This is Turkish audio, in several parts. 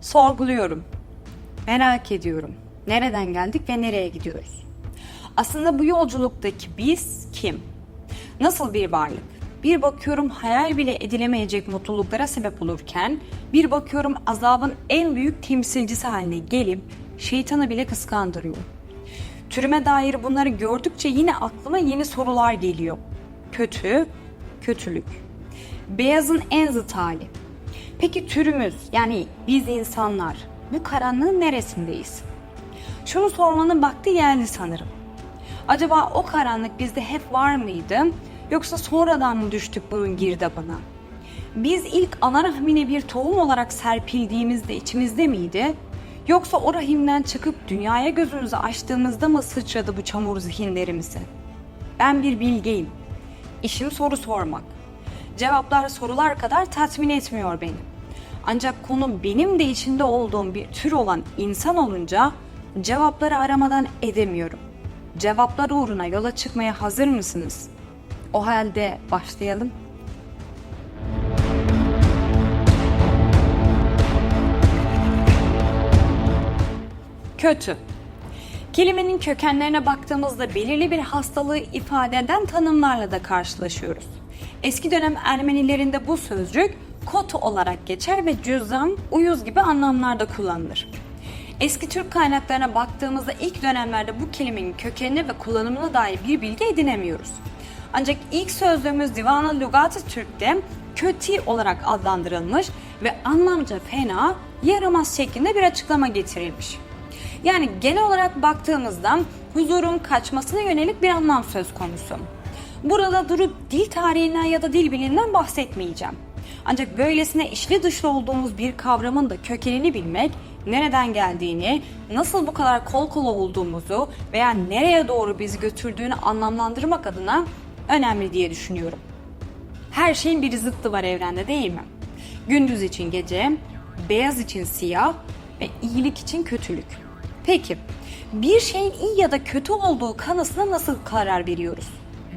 Sorguluyorum. Merak ediyorum. Nereden geldik ve nereye gidiyoruz? Aslında bu yolculuktaki biz kim? Nasıl bir varlık? Bir bakıyorum hayal bile edilemeyecek mutluluklara sebep olurken, bir bakıyorum azabın en büyük temsilcisi haline gelip şeytanı bile kıskandırıyor. Türüme dair bunları gördükçe yine aklıma yeni sorular geliyor. Kötü, kötülük. Beyazın en zıt hali. Peki türümüz yani biz insanlar bu karanlığın neresindeyiz? Şunu sormanın vakti geldi sanırım. Acaba o karanlık bizde hep var mıydı yoksa sonradan mı düştük bunun girdabına? Biz ilk ana rahmine bir tohum olarak serpildiğimizde içimizde miydi? Yoksa o rahimden çıkıp dünyaya gözümüzü açtığımızda mı sıçradı bu çamur zihinlerimize? Ben bir bilgeyim. İşim soru sormak. Cevaplar sorular kadar tatmin etmiyor beni. Ancak konu benim de içinde olduğum bir tür olan insan olunca cevapları aramadan edemiyorum. Cevaplar uğruna yola çıkmaya hazır mısınız? O halde başlayalım. Kötü. Kelimenin kökenlerine baktığımızda belirli bir hastalığı ifade eden tanımlarla da karşılaşıyoruz. Eski dönem Ermenilerinde bu sözcük kot olarak geçer ve cüzdan, uyuz gibi anlamlarda kullanılır. Eski Türk kaynaklarına baktığımızda ilk dönemlerde bu kelimenin kökenine ve kullanımına dair bir bilgi edinemiyoruz. Ancak ilk sözlüğümüz Divan-ı Lügat-ı Türk'te kötü olarak adlandırılmış ve anlamca fena, yaramaz şeklinde bir açıklama getirilmiş. Yani genel olarak baktığımızda huzurun kaçmasına yönelik bir anlam söz konusu. Burada durup dil tarihinden ya da dil biliminden bahsetmeyeceğim. Ancak böylesine içli dışlı olduğumuz bir kavramın da kökenini bilmek, nereden geldiğini, nasıl bu kadar kol kola olduğumuzu veya nereye doğru bizi götürdüğünü anlamlandırmak adına önemli diye düşünüyorum. Her şeyin bir zıttı var evrende değil mi? Gündüz için gece, beyaz için siyah ve iyilik için kötülük. Peki, bir şeyin iyi ya da kötü olduğu kanısına nasıl karar veriyoruz?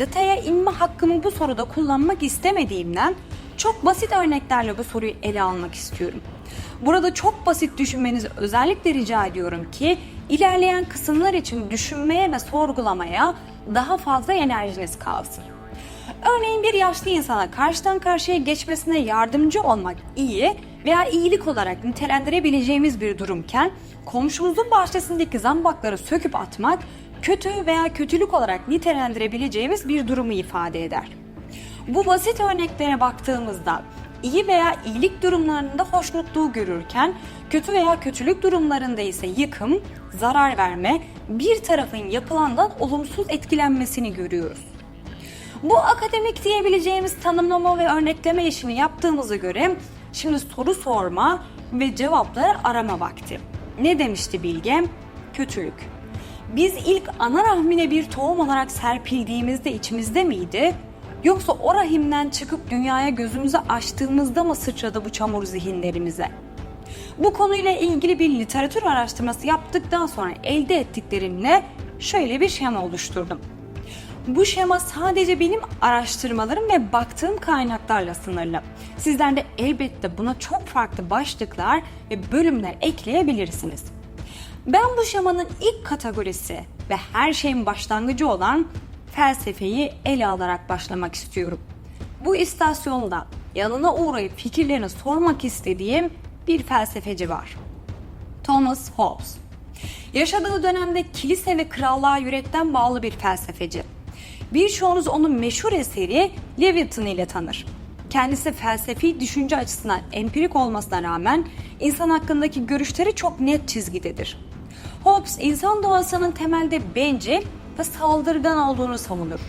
Detaya inme hakkımı bu soruda kullanmak istemediğimden çok basit örneklerle bu soruyu ele almak istiyorum. Burada çok basit düşünmenizi özellikle rica ediyorum ki ilerleyen kısımlar için düşünmeye ve sorgulamaya daha fazla enerjiniz kalsın. Örneğin bir yaşlı insana karşıdan karşıya geçmesine yardımcı olmak iyi veya iyilik olarak nitelendirebileceğimiz bir durumken komşumuzun bahçesindeki zambakları söküp atmak kötü veya kötülük olarak nitelendirebileceğimiz bir durumu ifade eder. Bu basit örneklere baktığımızda iyi veya iyilik durumlarında hoşnutluğu görürken kötü veya kötülük durumlarında ise yıkım, zarar verme, bir tarafın yapılandan olumsuz etkilenmesini görüyoruz. Bu akademik diyebileceğimiz tanımlama ve örnekleme işini yaptığımıza göre şimdi soru sorma ve cevapları arama vakti. Ne demişti Bilge? Kötülük. Biz ilk ana rahmine bir tohum olarak serpildiğimizde içimizde miydi? Yoksa o rahimden çıkıp dünyaya gözümüzü açtığımızda mı sıçradı bu çamur zihinlerimize? Bu konuyla ilgili bir literatür araştırması yaptıktan sonra elde ettiklerimle şöyle bir şema oluşturdum. Bu şema sadece benim araştırmalarım ve baktığım kaynaklarla sınırlı. Sizler de elbette buna çok farklı başlıklar ve bölümler ekleyebilirsiniz. Ben bu şemanın ilk kategorisi ve her şeyin başlangıcı olan felsefeyi ele alarak başlamak istiyorum. Bu istasyonda yanına uğrayıp fikirlerini sormak istediğim bir felsefeci var. Thomas Hobbes. Yaşadığı dönemde kilise ve krallığa yürekten bağlı bir felsefeci. Birçoğunuz onun meşhur eseri Leviathan ile tanır. Kendisi felsefi düşünce açısından empirik olmasına rağmen insan hakkındaki görüşleri çok net çizgidedir. Hobbes insan doğasının temelde bencil ve saldırgan olduğunu savunur.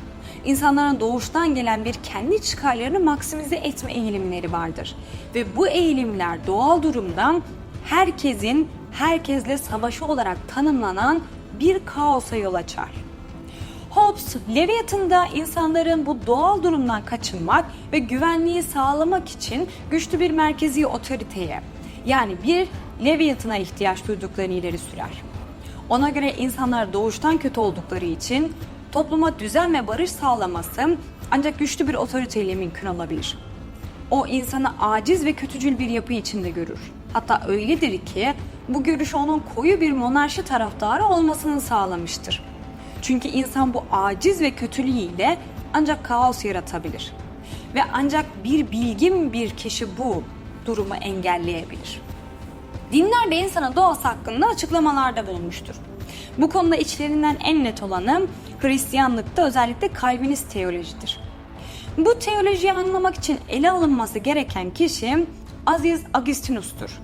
İnsanların doğuştan gelen bir kendi çıkarlarını maksimize etme eğilimleri vardır. Ve bu eğilimler doğal durumdan herkesin herkesle savaşı olarak tanımlanan bir kaosa yol açar. Hobbes, Leviathan'da insanların bu doğal durumdan kaçınmak ve güvenliği sağlamak için güçlü bir merkezi otoriteye yani bir Leviathan'a ihtiyaç duyduklarını ileri sürer. Ona göre insanlar doğuştan kötü oldukları için topluma düzen ve barış sağlaması ancak güçlü bir otoriteyle mümkün olabilir. O insanı aciz ve kötücül bir yapı içinde görür. Hatta öyledir ki bu görüş onun koyu bir monarşi taraftarı olmasını sağlamıştır. Çünkü insan bu aciz ve kötülüğüyle ancak kaos yaratabilir. Ve ancak bir bilgin bir kişi bu durumu engelleyebilir. Dinler de insanın doğası hakkında açıklamalarda bulunmuştur. Bu konuda içlerinden en net olanı Hristiyanlıkta özellikle Calvinist teolojidir. Bu teolojiyi anlamak için ele alınması gereken kişi Aziz Agustinus'tur.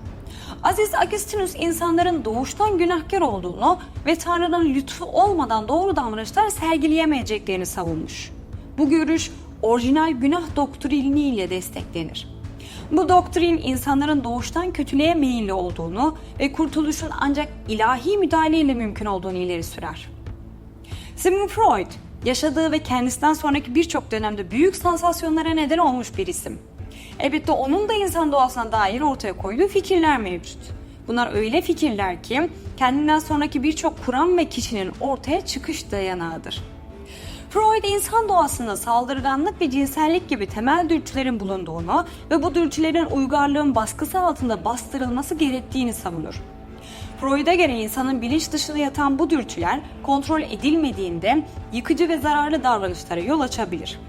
Aziz Agustinus insanların doğuştan günahkar olduğunu ve Tanrı'nın lütfu olmadan doğru davranışlar sergileyemeyeceklerini savunmuş. Bu görüş orijinal günah doktriniyle desteklenir. Bu doktrin insanların doğuştan kötülüğe meyilli olduğunu ve kurtuluşun ancak ilahi müdahaleyle mümkün olduğunu ileri sürer. Sigmund Freud, yaşadığı ve kendisinden sonraki birçok dönemde büyük sansasyonlara neden olmuş bir isim. Elbette onun da insan doğasına dair ortaya koyduğu fikirler mevcut. Bunlar öyle fikirler ki kendinden sonraki birçok kuram ve kişinin ortaya çıkış dayanağıdır. Freud insan doğasında saldırganlık ve cinsellik gibi temel dürtülerin bulunduğunu ve bu dürtülerin uygarlığın baskısı altında bastırılması gerektiğini savunur. Freud'a göre insanın bilinç dışında yatan bu dürtüler kontrol edilmediğinde yıkıcı ve zararlı davranışlara yol açabilir.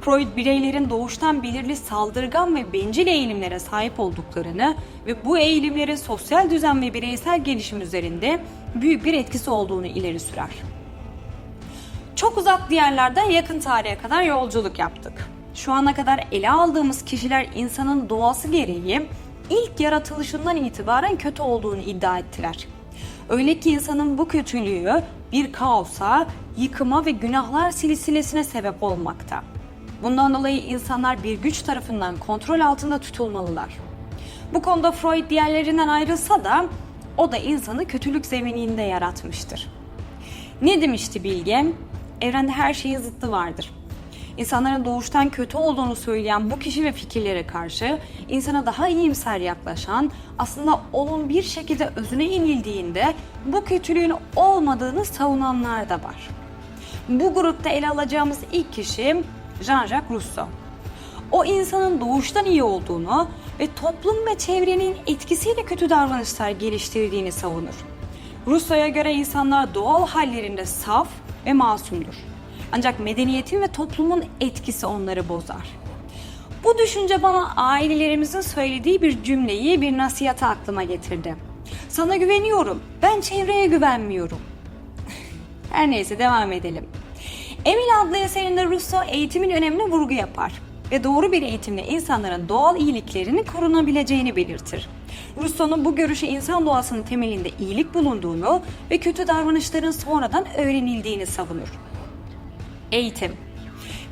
Freud bireylerin doğuştan belirli saldırgan ve bencil eğilimlere sahip olduklarını ve bu eğilimlerin sosyal düzen ve bireysel gelişim üzerinde büyük bir etkisi olduğunu ileri sürer. Çok uzak diyarlardan yakın tarihe kadar yolculuk yaptık. Şu ana kadar ele aldığımız kişiler insanın doğası gereği ilk yaratılışından itibaren kötü olduğunu iddia ettiler. Öyle ki insanın bu kötülüğü bir kaosa, yıkıma ve günahlar silsilesine sebep olmakta. Bundan dolayı insanlar bir güç tarafından kontrol altında tutulmalılar. Bu konuda Freud diğerlerinden ayrılsa da o da insanı kötülük zemininde yaratmıştır. Ne demişti Bilge? Evrende her şeyin zıttı vardır. İnsanların doğuştan kötü olduğunu söyleyen bu kişi ve fikirlere karşı insana daha iyimser yaklaşan, aslında onun bir şekilde özüne inildiğinde bu kötülüğün olmadığını savunanlar da var. Bu grupta ele alacağımız ilk kişi Jean-Jacques Rousseau. O insanın doğuştan iyi olduğunu ve toplum ve çevrenin etkisiyle kötü davranışlar geliştirdiğini savunur. Rousseau'ya göre insanlar doğal hallerinde saf ve masumdur. Ancak medeniyetin ve toplumun etkisi onları bozar. Bu düşünce bana ailelerimizin söylediği bir cümleyi, bir nasihatı aklıma getirdi. Sana güveniyorum, ben çevreye güvenmiyorum. Her neyse devam edelim. Emil adlı eserinde Rousseau eğitimin önemine vurgu yapar ve doğru bir eğitimle insanların doğal iyiliklerini korunabileceğini belirtir. Rousseau'nun bu görüşü insan doğasının temelinde iyilik bulunduğunu ve kötü davranışların sonradan öğrenildiğini savunur. Eğitim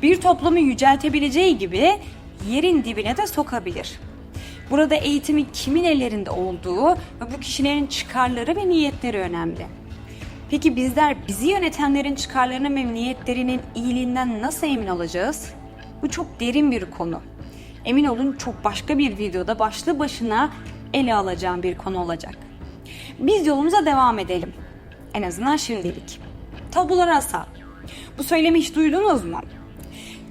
bir toplumu yüceltebileceği gibi yerin dibine de sokabilir. Burada eğitimin kimin ellerinde olduğu ve bu kişilerin çıkarları ve niyetleri önemli. Peki bizler bizi yönetenlerin çıkarlarının ve niyetlerinin iyiliğinden nasıl emin olacağız? Bu çok derin bir konu. Emin olun çok başka bir videoda başlı başına ele alacağım bir konu olacak. Biz yolumuza devam edelim. En azından şimdilik. Tabula rasa. Bu söylemi hiç duydunuz mu?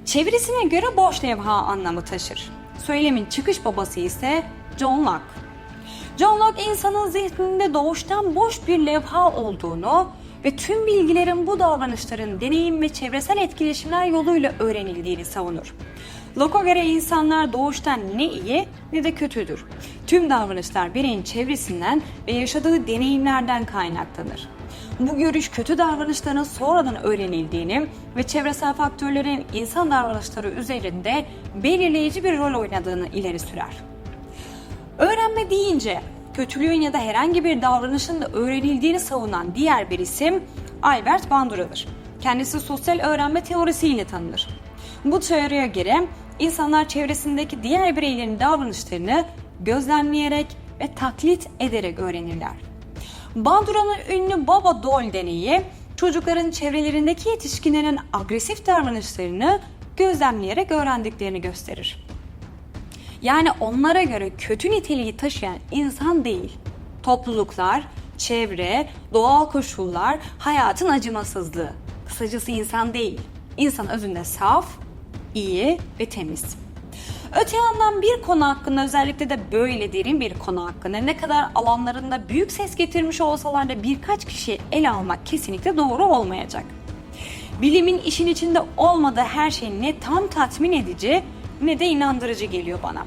Çevirisine göre boş levha anlamı taşır. Söylemin çıkış babası ise John Locke. John Locke insanın zihninde doğuştan boş bir levha olduğunu ve tüm bilgilerin bu davranışların deneyim ve çevresel etkileşimler yoluyla öğrenildiğini savunur. Locke'a göre insanlar doğuştan ne iyi ne de kötüdür. Tüm davranışlar bireyin çevresinden ve yaşadığı deneyimlerden kaynaklanır. Bu görüş kötü davranışların sonradan öğrenildiğini ve çevresel faktörlerin insan davranışları üzerinde belirleyici bir rol oynadığını ileri sürer. Öğrenme deyince kötülüğün ya da herhangi bir davranışın da öğrenildiğini savunan diğer bir isim Albert Bandura'dır. Kendisi sosyal öğrenme teorisiyle tanınır. Bu teoriye göre insanlar çevresindeki diğer bireylerin davranışlarını gözlemleyerek ve taklit ederek öğrenirler. Bandura'nın ünlü Baba Doll deneyi çocukların çevrelerindeki yetişkinlerin agresif davranışlarını gözlemleyerek öğrendiklerini gösterir. Yani onlara göre kötü niteliği taşıyan insan değil. Topluluklar, çevre, doğal koşullar, hayatın acımasızlığı. Kısacası insan değil. İnsan özünde saf, iyi ve temiz. Öte yandan bir konu hakkında özellikle de böyle derin bir konu hakkında ne kadar alanlarında büyük ses getirmiş olsalar da birkaç kişi ele almak kesinlikle doğru olmayacak. Bilimin işin içinde olmadığı her şey ne tam tatmin edici ne de inandırıcı geliyor bana.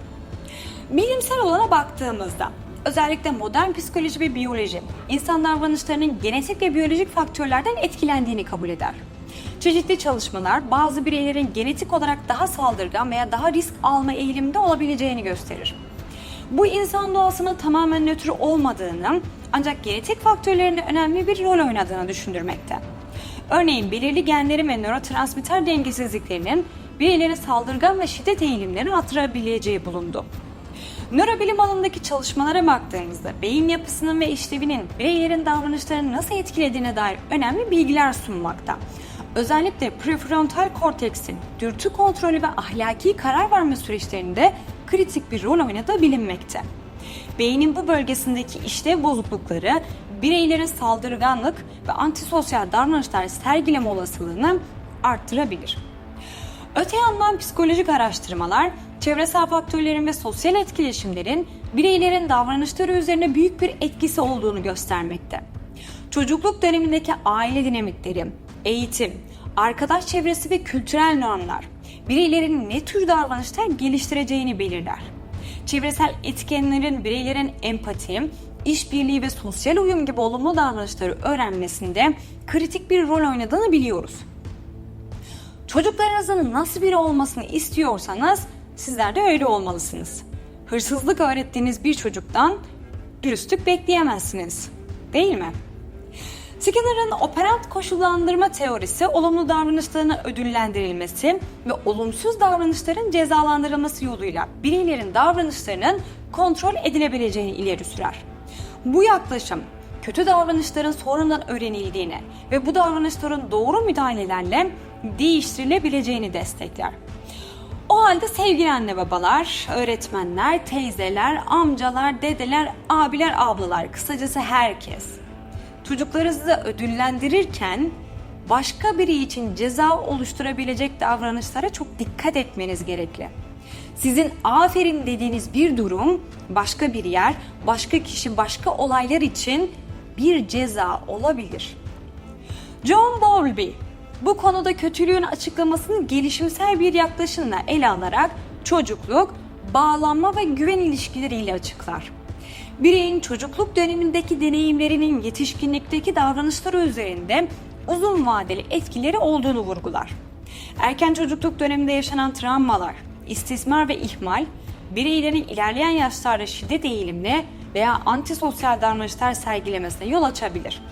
Bilimsel olana baktığımızda özellikle modern psikoloji ve biyoloji insan davranışlarının genetik ve biyolojik faktörlerden etkilendiğini kabul eder. Çeşitli çalışmalar bazı bireylerin genetik olarak daha saldırgan veya daha risk alma eğiliminde olabileceğini gösterir. Bu insan doğasının tamamen nötr olmadığını ancak genetik faktörlerin önemli bir rol oynadığını düşündürmekte. Örneğin belirli genlerin ve nörotransmitter dengesizliklerinin bireylerin saldırgan ve şiddet eğilimlerini artırabileceği bulundu. Nörobilim alanındaki çalışmalara baktığımızda beyin yapısının ve işlevinin bireylerin davranışlarını nasıl etkilediğine dair önemli bilgiler sunmakta. Özellikle prefrontal korteksin dürtü kontrolü ve ahlaki karar verme süreçlerinde kritik bir rol oynadığı bilinmekte. Beynin bu bölgesindeki işlev bozuklukları bireylerin saldırganlık ve antisosyal davranışlar sergileme olasılığını arttırabilir. Öte yandan psikolojik araştırmalar, çevresel faktörlerin ve sosyal etkileşimlerin bireylerin davranışları üzerine büyük bir etkisi olduğunu göstermekte. Çocukluk dönemindeki aile dinamikleri, eğitim, arkadaş çevresi ve kültürel normlar bireylerin ne tür davranışlar geliştireceğini belirler. Çevresel etkenlerin bireylerin empati, işbirliği ve sosyal uyum gibi olumlu davranışları öğrenmesinde kritik bir rol oynadığını biliyoruz. Çocuklarınızın nasıl biri olmasını istiyorsanız sizler de öyle olmalısınız. Hırsızlık öğrettiğiniz bir çocuktan dürüstlük bekleyemezsiniz. Değil mi? Skinner'ın operant koşullandırma teorisi olumlu davranışların ödüllendirilmesi ve olumsuz davranışların cezalandırılması yoluyla bireylerin davranışlarının kontrol edilebileceğini ileri sürer. Bu yaklaşım kötü davranışların sonradan öğrenildiğini ve bu davranışların doğru müdahalelerle değiştirilebileceğini destekler. O halde sevgili anne babalar, öğretmenler, teyzeler, amcalar, dedeler, abiler, ablalar, kısacası herkes. Çocuklarınızı ödüllendirirken başka biri için ceza oluşturabilecek davranışlara çok dikkat etmeniz gerekli. Sizin aferin dediğiniz bir durum başka bir yer, başka kişi, başka olaylar için bir ceza olabilir. John Bowlby bu konuda kötülüğün açıklamasını gelişimsel bir yaklaşımla ele alarak çocukluk, bağlanma ve güven ilişkileriyle açıklar. Bireyin çocukluk dönemindeki deneyimlerinin yetişkinlikteki davranışları üzerinde uzun vadeli etkileri olduğunu vurgular. Erken çocukluk döneminde yaşanan travmalar, istismar ve ihmal, bireylerin ilerleyen yaşlarda şiddet eğilimine veya antisosyal davranışlar sergilemesine yol açabilir.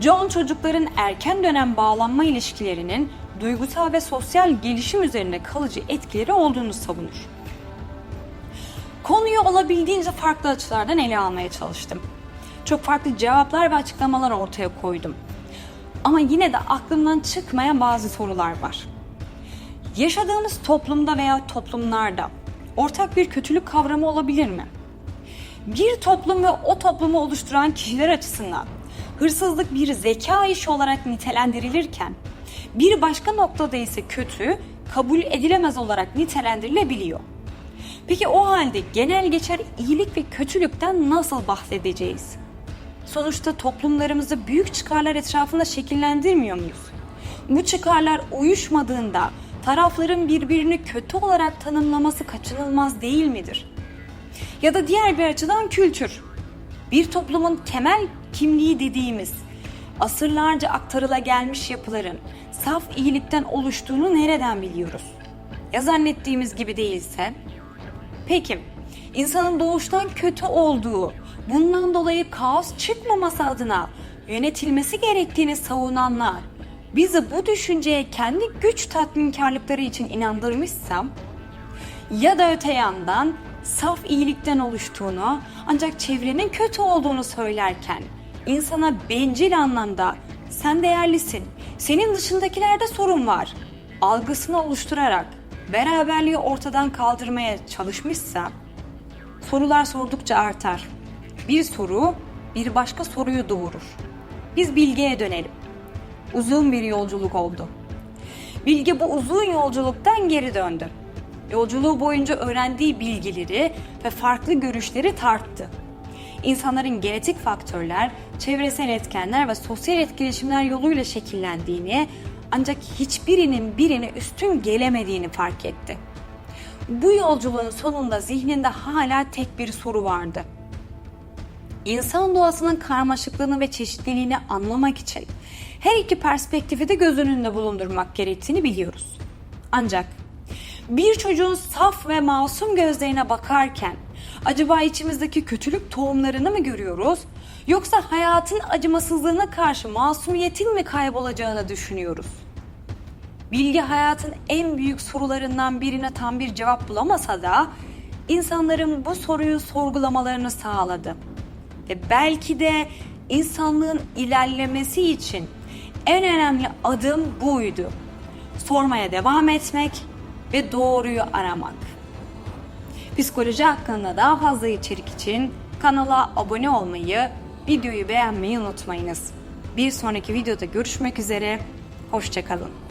John çocukların erken dönem bağlanma ilişkilerinin duygusal ve sosyal gelişim üzerine kalıcı etkileri olduğunu savunur. Konuyu olabildiğince farklı açılardan ele almaya çalıştım. Çok farklı cevaplar ve açıklamalar ortaya koydum. Ama yine de aklımdan çıkmayan bazı sorular var. Yaşadığımız toplumda veya toplumlarda ortak bir kötülük kavramı olabilir mi? Bir toplum ve o toplumu oluşturan kişiler açısından hırsızlık bir zeka işi olarak nitelendirilirken bir başka noktada ise kötü kabul edilemez olarak nitelendirilebiliyor. Peki o halde genel geçer iyilik ve kötülükten nasıl bahsedeceğiz? Sonuçta toplumlarımızı büyük çıkarlar etrafında şekillendirmiyor muyuz? Bu çıkarlar uyuşmadığında tarafların birbirini kötü olarak tanımlaması kaçınılmaz değil midir? Ya da diğer bir açıdan kültür. Bir toplumun temel kimliği dediğimiz asırlarca aktarıla gelmiş yapıların saf iyilikten oluştuğunu nereden biliyoruz? Ya zannettiğimiz gibi değilse? Peki, insanın doğuştan kötü olduğu, bundan dolayı kaos çıkmaması adına yönetilmesi gerektiğini savunanlar bizi bu düşünceye kendi güç tatminkarlıkları için inandırmışsam ya da öte yandan saf iyilikten oluştuğunu ancak çevrenin kötü olduğunu söylerken insana bencil anlamda sen değerlisin, senin dışındakilerde sorun var algısını oluşturarak beraberliği ortadan kaldırmaya çalışmışsa sorular sordukça artar. Bir soru bir başka soruyu doğurur. Biz bilgiye dönelim. Uzun bir yolculuk oldu. Bilge bu uzun yolculuktan geri döndü. Yolculuğu boyunca öğrendiği bilgileri ve farklı görüşleri tarttı. İnsanların genetik faktörler, çevresel etkenler ve sosyal etkileşimler yoluyla şekillendiğini ancak hiçbirinin birine üstün gelemediğini fark etti. Bu yolculuğun sonunda zihninde hala tek bir soru vardı. İnsan doğasının karmaşıklığını ve çeşitliliğini anlamak için her iki perspektifi de göz önünde bulundurmak gerektiğini biliyoruz. Ancak bir çocuğun saf ve masum gözlerine bakarken acaba içimizdeki kötülük tohumlarını mı görüyoruz yoksa hayatın acımasızlığına karşı masumiyetin mi kaybolacağını düşünüyoruz? Bilgi hayatın en büyük sorularından birine tam bir cevap bulamasa da insanların bu soruyu sorgulamalarını sağladı. Ve belki de insanlığın ilerlemesi için en önemli adım buydu. Sormaya devam etmek ve doğruyu aramak. Psikoloji hakkında daha fazla içerik için kanala abone olmayı, videoyu beğenmeyi unutmayınız. Bir sonraki videoda görüşmek üzere, hoşçakalın.